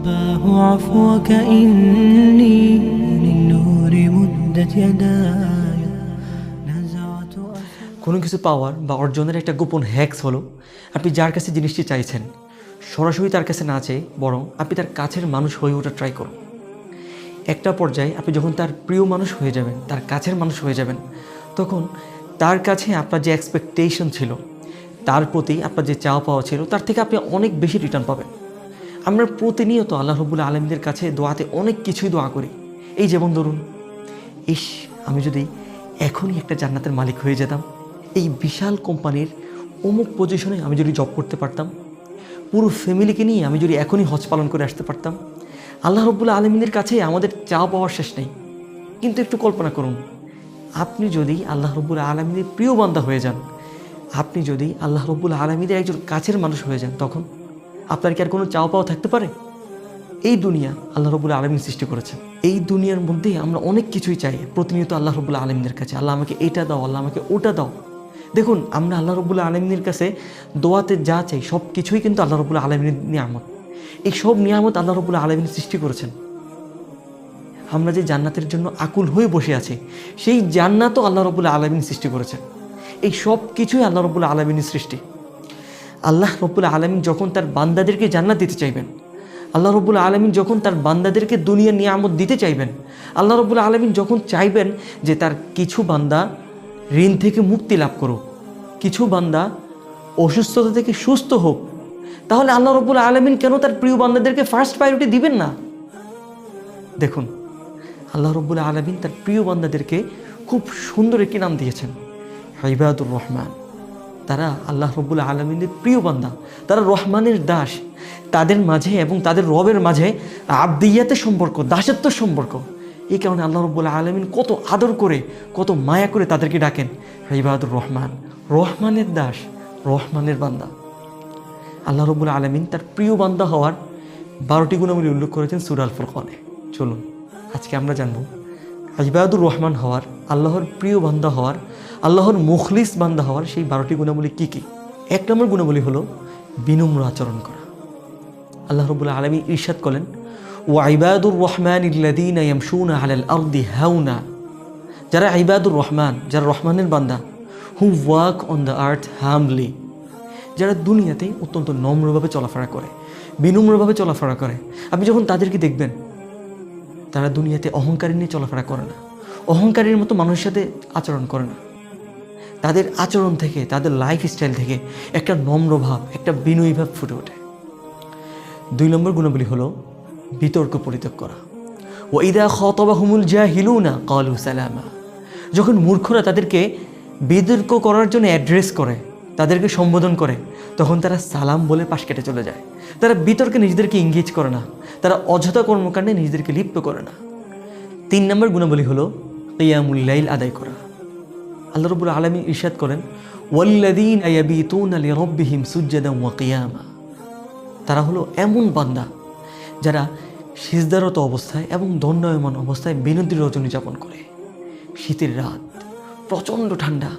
رباه عفوك إني للنور مدت يداي نزعت কোনো কিছু পাওয়ার বা অর্জনের একটা গোপন হ্যাক্স হলো আপনি যার কাছে জিনিসটি চাইছেন সরাসরি তার কাছে না চেয়ে বরং আপনি তার কাছের মানুষ হয়ে ওঠা ট্রাই করুন একটা পর্যায়ে আপনি যখন তার প্রিয় মানুষ হয়ে যাবেন তার কাছের মানুষ হয়ে যাবেন তখন তার কাছে আপনার যে এক্সপেকটেশন ছিল তার প্রতি আপনার যে চাওয়া পাওয়া ছিল তার থেকে আপনি অনেক বেশি রিটার্ন পাবেন আমরা প্রতিনিয়ত আল্লাহ রবুল্লা আলমীদের কাছে দোয়াতে অনেক কিছুই দোয়া করি। এই যেমন ধরুন, ইস, আমি যদি এখনই একটা জান্নাতের মালিক হয়ে যেতাম, এই বিশাল কোম্পানির অমুক পজিশনে আমি যদি জব করতে পারতাম, পুরো ফ্যামিলিকে নিয়ে আমি যদি এখনই হজ পালন করে আসতে পারতাম, আল্লাহ রব্বুল্লা আলমিনের কাছে আমাদের চা পাওয়ার শেষ নেই। কিন্তু একটু কল্পনা করুন, আপনি যদি আল্লাহ রব্বুল আলমিনের প্রিয় বান্দা হয়ে যান, আপনি যদি আল্লাহ রব্বুল আলমীদের একজন কাছের মানুষ হয়ে যান, তখন আপনার কি আর কোনো চাওয়া পাওয়া থাকতে পারে? এই দুনিয়া আল্লাহ রবুল্লা আলমিন সৃষ্টি করেছে এই দুনিয়ার মধ্যে আমরা অনেক কিছুই চাই, প্রতিনিয়ত আল্লাহ রবুল্লা আলমিনের কাছে। আল্লাহ আমাকে এটা দাও, আল্লাহ আমাকে ওটা দাও। দেখুন, আমরা আল্লাহ রবুল্লা আলমিনের কাছে দোয়াতে যা চাই সব কিছুই কিন্তু আল্লাহ রবুল্লা আলমিনের নিয়ামত। এই সব নিয়ামত আল্লাহ রবুল্লা আলমিন সৃষ্টি করেছেন। আমরা যে জান্নাতের জন্য আকুল হয়ে বসে আছি, সেই জান্নাতও আল্লাহ রবুল্লা আলমিন সৃষ্টি করেছেন। এই সব কিছুই আল্লাহ রবুল্লা আলমিনের সৃষ্টি। আল্লাহ রব্বুল আলমিন যখন তার বান্দাদেরকে জান্নাত দিতে চাইবেন, আল্লাহ রব্বুল আলমিন যখন তার বান্দাদেরকে দুনিয়া নিয়ামত দিতে চাইবেন, আল্লাহ রব্বুল আলমিন যখন চাইবেন যে তার কিছু বান্দা ঋণ থেকে মুক্তি লাভ করুক, কিছু বান্দা অসুস্থতা থেকে সুস্থ হোক, তাহলে আল্লাহ রব্বুল আলমিন কেন তার প্রিয় বান্দাদেরকে ফার্স্ট প্রায়োরিটি দিবেন না? দেখুন, আল্লাহ রব্বুল আলমিন তার প্রিয় বান্দাদেরকে খুব সুন্দর একটি নাম দিয়েছেন হাইবাদুর রহমান। তারা আল্লাহ রব্বুল আলমিনের প্রিয় বান্দা। তারা রহমানের দাস। তাদের মাঝে এবং তাদের রবের মাঝে আবদিয়াতে সম্পর্ক দাসত্ব সম্পর্ক। এই কারণে আল্লাহ রব্বুল আলমিন কত আদর করে, কত মায়া করে তাদেরকে ডাকেন। হাইবাদুর রহমান, রহমানের দাস, রহমানের বান্দা। আল্লাহ রব্বুল আলমিন তার প্রিয় বান্দা হওয়ার বারোটি গুণাবলী উল্লেখ করেছেন সুরাল ফুরকনে। চলুন, আজকে আমরা জানব ইবাদুর রহমান হওয়ার, আল্লাহর প্রিয় বান্দা হওয়ার, আল্লাহর মুখলিস বান্দা হওয়ার সেই বারোটি গুণাবলী কী কী? এক নম্বর গুণাবলী হলো বিনম্র আচরণ করা। আল্লাহ রবুল্লা আলমী ইরশাদ করেন ও আইবাদুর রহমান ইল্লাদিন আলাল যারা আইবাদুর রহমান, যারা রহমানের বান্দা who work on the earth humbly যারা দুনিয়াতে অত্যন্ত নম্রভাবে চলাফেরা করে, বিনম্রভাবে চলাফেরা করে। আপনি যখন তাদেরকে দেখবেন তারা দুনিয়াতে অহংকারী নিয়ে চলাফেরা করে না। অহংকারীর মতো মানুষের সাথে আচরণ করে না। তাদের আচরণ থেকে, তাদের লাইফ স্টাইল থেকে একটা নম্র ভাব, একটা বিনয়ী ভাব ফুটে ওঠে। দুই নম্বর গুণাবলী হলো বিতর্ক পরিত্যাগ করা। ও ইদা খতবা হুমুল যা হিলু না কলু সালামা। যখন মূর্খরা তাদেরকে বিতর্ক করার জন্য অ্যাড্রেস করে, তাদেরকে সম্বোধন করে তখন তারা সালাম বলে পাশ কেটে চলে যায়। তারা বিতর্কে নিজেদেরকে ইংগেজ করে না। তারা অযথা কর্মকাণ্ডে নিজেদেরকে লিপ্ত করে না। তিন নম্বর গুণাবলী হলো ইয়ামুল্লাইল আদায় করা। আল্লাহ রবুল আলমী ইরশাদ করেন ওয়াল্লাদিন তারা হলো এমন বান্দা যারা সিজদারত অবস্থায় এবং দণ্ডায়মান অবস্থায় বিনোদী রজনী যাপন করে। শীতের রাত, প্রচণ্ড ঠান্ডা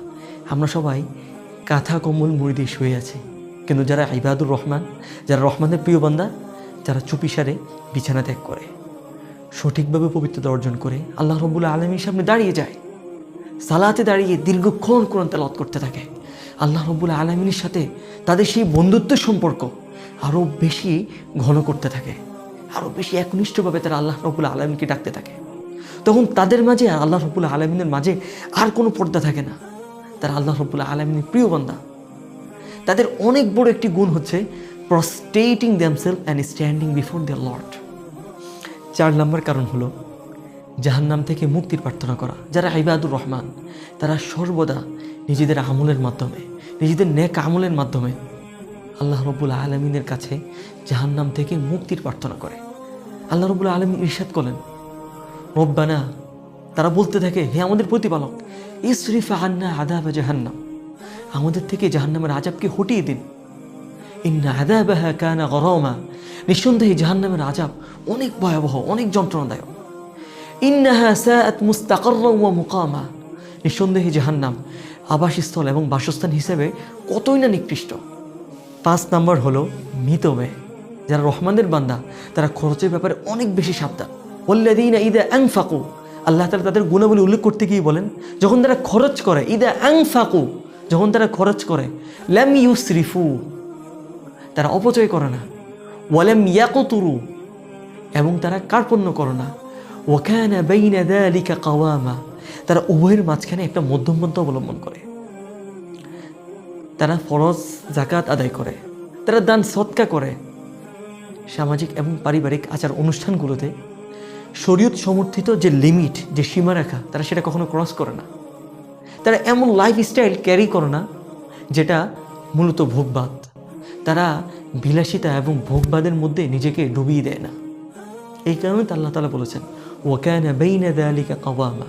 আমরা সবাই কাঁথা কম্বল মুড়ি দিয়ে শুয়ে আছি। কিন্তু যারা ইবাদুর রহমান, যারা রহমানের প্রিয় বান্দা, যারা চুপিসারে বিছানা ত্যাগ করে, সঠিকভাবে পবিত্রতা অর্জন করে আল্লাহ রব্বুল আলমীর সামনে দাঁড়িয়ে যায়, সালাতে দাঁড়িয়ে দীর্ঘক্ষণ কোরআন তেলাওয়াত করতে থাকে, আল্লাহ রব্বুল আলমিনের সাথে তাদের সেই বন্ধুত্বের সম্পর্ক আরও বেশি ঘন করতে থাকে আরও বেশি একনিষ্ঠভাবে তারা আল্লাহ রব্বুল আলমীকে ডাকতে থাকে। তখন তাদের মাঝে আল্লাহ রব্বুল আলমিনের মাঝে আর কোনো পর্দা থাকে না। তারা আল্লাহ রব্বুল আলমিনের প্রিয় বান্দা। তাদের অনেক বড় একটি গুণ হচ্ছে prostrating themselves and standing before the Lord চার নম্বর কারণ হলো জাহান্নাম থেকে মুক্তির প্রার্থনা করা। যারা ইবাদুর রহমান, তারা সর্বদা নিজেদের আমলের মাধ্যমে, নিজেদের নেক আমলের মাধ্যমে আল্লাহ রব্বুল আলমিনের কাছে জাহান্নাম থেকে মুক্তির প্রার্থনা করে। আল্লাহ রব্বুল আলমী ইরশাদ করেন রব্বানা, তারা বলতে থাকে, হে আমাদের প্রতিপালক, ইসরিফ আন্না আদাব জাহান্নাম। আমাদের থেকে জাহান্নামের আজাবকে হটিয়ে দিন। ইন্না গরমা। নিঃসন্দেহে জাহান্নামের আজাব অনেক ভয়াবহ, অনেক যন্ত্রণাদায়ক। ইন্নাহা সাআত মুস্তাকাররা ওয়া মুকামা। নিঃসন্দেহে জাহান্নাম আবাসস্থল এবং বাসস্থান হিসেবে কতই না নিকৃষ্ট। পাঁচ নাম্বার হলো মিতবে যারা রহমানের বান্দা, তারা খরচের ব্যাপারে অনেক বেশি সাবধান। ওল্লাদিন ঈদা অ্যাং ফাকু আল্লাহ তালা তাদের গুণাবলী উল্লেখ করতে গিয়ে বলেন, যখন তারা খরচ করে ঈদা অ্যাং ফাকু যখন তারা খরচ করে ল্যাম ইউসরিফু, তারা অপচয় করে না। ওয়ালেম ইয়াকুতুরু, এবং তারা কার্পণ্য করে না। ওখানে বেইনা দালিকা কাওয়ামা, তারা উভয়ের মাঝখানে একটা মধ্যমপন্থা অবলম্বন করে। তারা ফরজ জাকাত আদায় করে, তারা দান সৎকা করে। সামাজিক এবং পারিবারিক আচার অনুষ্ঠানগুলোতে শরীয়ত সমর্থিত যে লিমিট, যে সীমারেখা, তারা সেটা কখনো ক্রস করে না। তারা এমন লাইফ স্টাইল ক্যারি করে না, যেটা মূলত ভোগবাদ। তারা বিলাসিতা এবং ভোগবাদের মধ্যে নিজেকে ডুবিয়ে দেয় না। এই কারণে আল্লাহ তালা বলেছেন ওয়াকানা বেইনা দালিকা কাওয়ামা।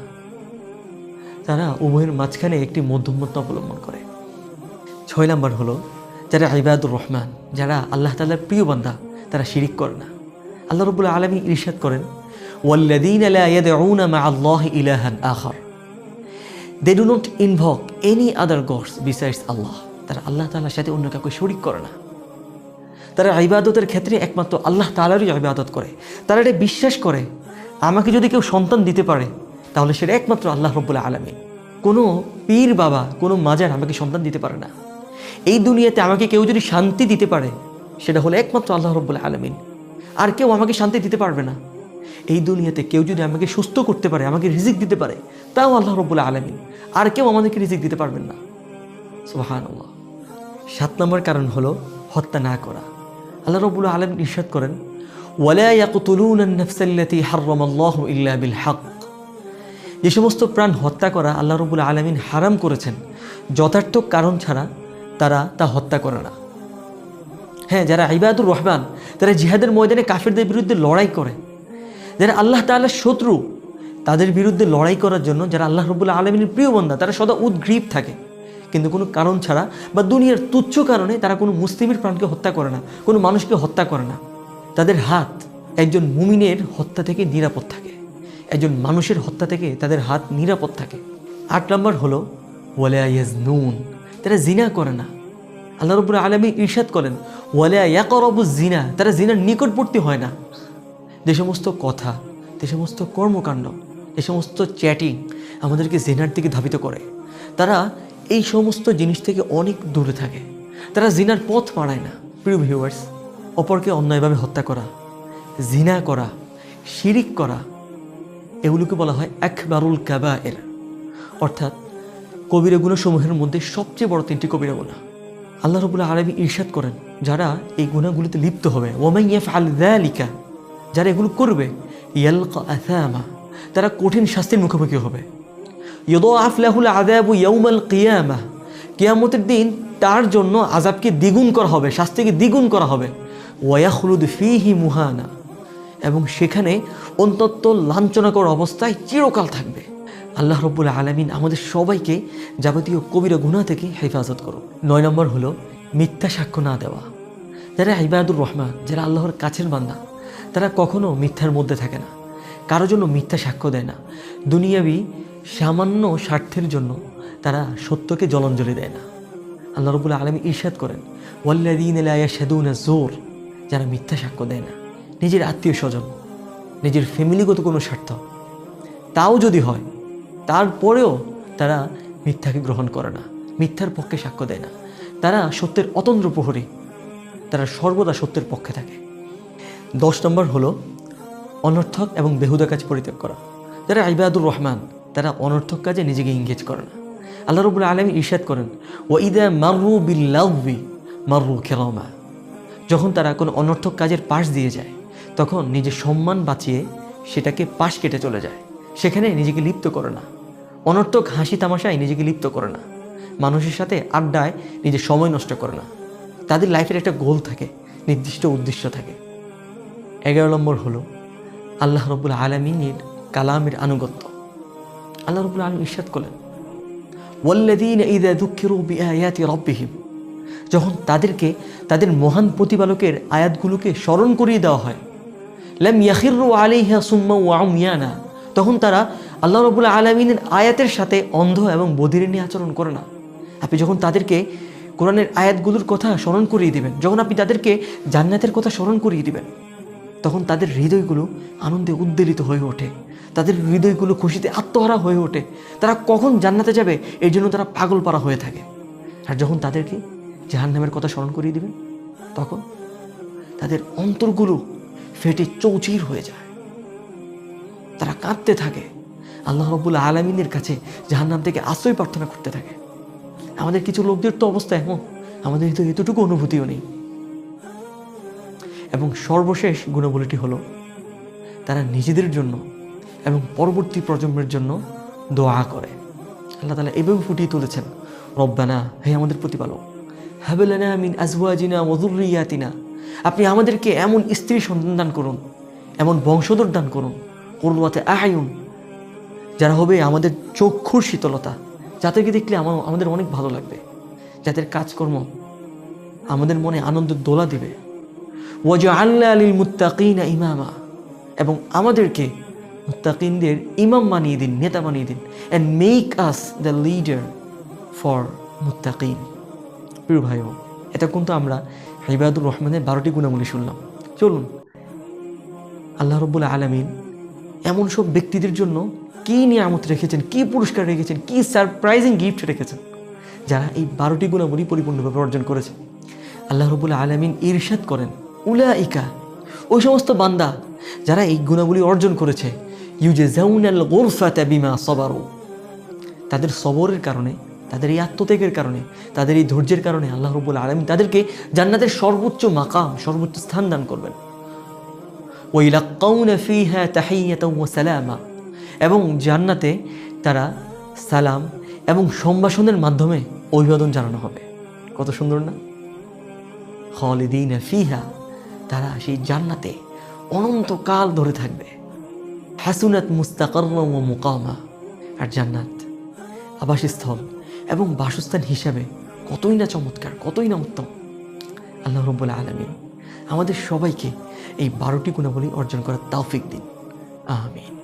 তারা উভয়ের মাঝখানে একটি মধ্যমত্ব অবলম্বন করে। ছয় নাম্বার হলো, যারা ইবাদুর রহমান, যারা আল্লাহ তালার প্রিয় বান্দা, তারা শিরিক করে না। আল্লাহ রবুল্লা আলমী ইরশাদ করেন ওয়াল্লাদিন লা ইয়াদউনা মা আল্লাহ ইলাহান আখার। They do not invoke any other gods besides আল্লাহ তারা আল্লাহ তালার সাথে অন্য কাউকে শরিক করে না। তারা ইবাদতের ক্ষেত্রে একমাত্র আল্লাহ তালারই ইবাদত করে। তারা এটা বিশ্বাস করে, আমাকে যদি কেউ সন্তান দিতে পারে, তাহলে সেটা একমাত্র আল্লাহ রব্বুল আলমী কোনো পীর বাবা, কোনো মাজার আমাকে সন্তান দিতে পারে না। এই দুনিয়াতে আমাকে কেউ যদি শান্তি দিতে পারে, সেটা হলো একমাত্র আল্লাহ রব্বুল আলমিন। আর কেউ আমাকে শান্তি দিতে পারবে না। এই দুনিয়াতে কেউ যদি আমাকে সুস্থ করতে পারে, আমাকে রিজিক দিতে পারে, তাও আল্লাহ রব্বুল আলমিন। আর কেউ আমাদেরকে রিজিক দিতে পারবেন না। আল্লাহ সাত নম্বর কারণ হলো হত্যা না করা। আল্লাহ রবুল আলম ইরশাদ করেন যে সমস্ত প্রাণ হত্যা করা আল্লাহ রবুল আলমিন হারাম করেছেন, যথার্থ কারণ ছাড়া তারা তা হত্যা করে না। হ্যাঁ যারা ইবাদুর রহমান, তারা জিহাদের ময়দানে কাফেরদের বিরুদ্ধে লড়াই করে যারা আল্লাহ তাআলার শত্রু, তাদের বিরুদ্ধে লড়াই করার জন্য যারা আল্লাহ রবুল্লা আলমিনের প্রিয় বন্ধা তারা সদা উদ্গ্রীব থাকে। কিন্তু কোনো কারণ ছাড়া বা দুনিয়ার তুচ্ছ কারণে তারা কোনো মুসলিমের প্রাণকে হত্যা করে না, কোনো মানুষকে হত্যা করে না। তাদের হাত একজন মুমিনের হত্যা থেকে নিরাপদ থাকে। একজন মানুষের হত্যা থেকে তাদের হাত নিরাপদ থাকে। আট নম্বর হলো ওয়ালিয়া ইয়াজ নুন তারা জিনা করে না। আল্লাহ রবুল আলমী ইরশাদ করেন ওয়ালিয়া ইয়াকরবু জিনা, তারা জিনার নিকটবর্তী হয় না। যে সমস্ত কথা, যে সমস্ত কর্মকাণ্ড, যে সমস্ত চ্যাটিং আমাদেরকে জিনার দিকে ধাবিত করে। তারা এই সমস্ত জিনিস থেকে অনেক দূরে থাকে। তারা জিনার পথ মারায় না। প্রিয় ভিউয়ার্স অপরকে অন্যায়ভাবে হত্যা করা, জিনা করা, শিরিক করা, এগুলোকে বলা হয় একবারুল কাবা এর অর্থাৎ কবিরা গুণাসমূহের মধ্যে সবচেয়ে বড় তিনটি কবিরা গুণা। আল্লাহ রবুল্লাহ আরবি ইরশাদ করেন, যারা এই গুণাগুলিতে লিপ্ত হবে। ওমাই ইয়াফ আল লিকা যারা এগুলো করবে, ইয়ালকা তারা কঠিন শাস্তির মুখোমুখি হবে। ইয়দ আফলাহুল আদাবু ইয়ৌমাল কিয়ামা, কিয়ামতের দিন তার জন্য আজাবকে দ্বিগুণ করা হবে, শাস্তিকে দ্বিগুণ করা হবে। ওয়াখলুদ ফিহি মুহানা, এবং সেখানে অন্তত লাঞ্ছনাকর অবস্থায় চিরকাল থাকবে। আল্লাহ রব্বুল আলমিন আমাদের সবাইকে যাবতীয় কবিরা গুণা থেকে হেফাজত করো নয় নম্বর হলো মিথ্যা সাক্ষ্য না দেওয়া। যারা ইবাদুর রহমান, যারা আল্লাহর কাছের বান্দা তারা কখনো মিথ্যার মধ্যে থাকে না। কারও জন্য মিথ্যা সাক্ষ্য দেয় না। দুনিয়াবি সামান্য স্বার্থের জন্য তারা সত্যকে জলঞ্জলি দেয় না। আল্লাহ রবুল্লা আলমী ইরশাদ করেন ওয়াল্লাদিন সাদুনা জোর যারা মিথ্যা সাক্ষ্য দেয় না। নিজের আত্মীয় স্বজন নিজের ফ্যামিলিগত কোনো স্বার্থ। তাও যদি হয়, তারপরেও তারা মিথ্যাকে গ্রহণ করে না, মিথ্যার পক্ষে সাক্ষ্য দেয় না। তারা সত্যের অতন্দ্র প্রহরী, তারা সর্বদা সত্যের পক্ষে থাকে। দশ নম্বর হলো অনর্থক এবং বেহুদা কাজ পরিত্যাগ করা। যারা ইবাদুর রহমান, তারা অনর্থক কাজে নিজেকে ইংগেজ করে না। আল্লাহ রবুল্লা আলমী ইরশাদ করেন ও ইদা মারু বিল্লাউবি মারু খেলামা যখন তারা কোনো অনর্থক কাজের পাশ দিয়ে যায়, তখন নিজের সম্মান বাঁচিয়ে সেটাকে পাশ কেটে চলে যায়। সেখানে নিজেকে লিপ্ত করে না। অনর্থক হাসি তামাশায় নিজেকে লিপ্ত করে না। মানুষের সাথে আড্ডায় নিজের সময় নষ্ট করে না। তাদের লাইফের একটা গোল থাকে, নির্দিষ্ট উদ্দেশ্য থাকে। এগারো নম্বর হলো আল্লাহ রবুল আলমিনের কালামের আনুগত্য। আল্লাহ রবুল আলম ইরশাদ করলেন ওয়াল্লাদিন ইদা দুঃখেরু বিআয়াতি রব্বিহিম যখন তাদেরকে, তাদের মহান প্রতিপালকের আয়াতগুলোকে স্মরণ করিয়ে দেওয়া হয়, লাম ইয়াখিরু আলাইহা সুম্মা ওয়াউমিয়ানা তখন তারা আল্লাহ রবুল্লা আলমিনের আয়াতের সাথে অন্ধ এবং বধির নিয়ে আচরণ করে না। আপনি যখন তাদেরকে কোরআনের আয়াতগুলোর কথা স্মরণ করিয়ে দিবেন, যখন আপনি তাদেরকে জান্নাতের কথা স্মরণ করিয়ে দিবেন তখন তাদের হৃদয়গুলো আনন্দে উদ্বেলিত হয়ে ওঠে। তাদের হৃদয়গুলো খুশিতে আত্মহারা হয়ে ওঠে। তারা কখন জান্নাতে যাবে এই জন্য তারা পাগল পারা হয়ে থাকে। আর যখন তাদেরকে জাহান্নামের কথা স্মরণ করিয়ে দিবেন, তখন তাদের অন্তরগুলো ফেটে চৌচির হয়ে যায়। তারা কাঁদতে থাকে। আল্লাহ রব্বুল আলমিনের কাছে জাহান্নাম থেকে আশ্রয় প্রার্থনা করতে থাকে। আমাদের কিছু লোকদের তো অবস্থা এমন, আমাদের তো এতটুকু অনুভূতিও নেই। এবং সর্বশেষ গুণাবলীটি হলো তারা নিজেদের জন্য এবং পরবর্তী প্রজন্মের জন্য দোয়া করে। আল্লাহ তালা এভাবে ফুটিয়ে তুলেছেন। রব্বানা, হে আমাদের প্রতিপালক হাবেলানা মিন আজওয়াজিনা মধুরিয়াতিনা আপনি আমাদেরকে এমন স্ত্রী সন্তান দান করুন, এমন বংশধর দান করুন করুয়াতে আহায়ুন, যারা হবে আমাদের চক্ষুর শীতলতা, যাদেরকে দেখলে আমার আমাদের অনেক ভালো লাগবে, যাদের কাজকর্ম আমাদের মনে আনন্দ দোলা দিবে। ওয়াজ আল্লাহ আলিল মুত্তাকিনা ইমামা। এবং আমাদেরকে মুত্তাকিনদের ইমাম বানিয়ে দিন, নেতা বানিয়ে দিন and make us the leader for মুত্তাকিন। প্রিয় ভাই এটা কিন্তু আমরা হিবাদুর রহমানের বারোটি গুণাবলী শুনলাম। চলুন, আল্লাহ রব্বুল আলমিন এমন সব ব্যক্তিদের জন্য কী নিয়ামত রেখেছেন, কী পুরস্কার রেখেছেন, কী সারপ্রাইজিং গিফট রেখেছেন, যারা এই বারোটি গুণাবলী পরিপূর্ণভাবে অর্জন করেছে আল্লাহ রবুল্লা আলমিন ইরশাদ করেন। উলা ইকা ওই সমস্ত বান্দা যারা এই গুণাবলী অর্জন করেছে ইউজে জাউনাল বিমা সবারও তাদের সবরের কারণে, তাদের এই আত্মত্যাগের কারণে, তাদের এই ধৈর্যের কারণে আল্লাহ রবুল আলমিন তাদেরকে জান্নাতের সর্বোচ্চ মাকাম, সর্বোচ্চ স্থান দান করবেন। ওইলাক্কাউনা ফিহা তাহিয়াতাও ওয়া সালামা। এবং জান্নাতে তারা সালাম এবং সম্ভাষণের মাধ্যমে অভিবাদন জানানো হবে। কত সুন্দর না? খালিদিন ফিহা। তারা সেই জান্নাতে অনন্তকাল ধরে থাকবে। হ্যাসুনাত মুস্তাকর ও মোকামা। আর জান্নাত আবাসস্থল এবং বাসস্থান হিসাবে কতই না চমৎকার, কতই না উত্তম। আল্লাহ রব্বুল আলমিন আমাদের সবাইকে এই বারোটি গুণাবলী অর্জন করার তাওফিক দিন। আমিন।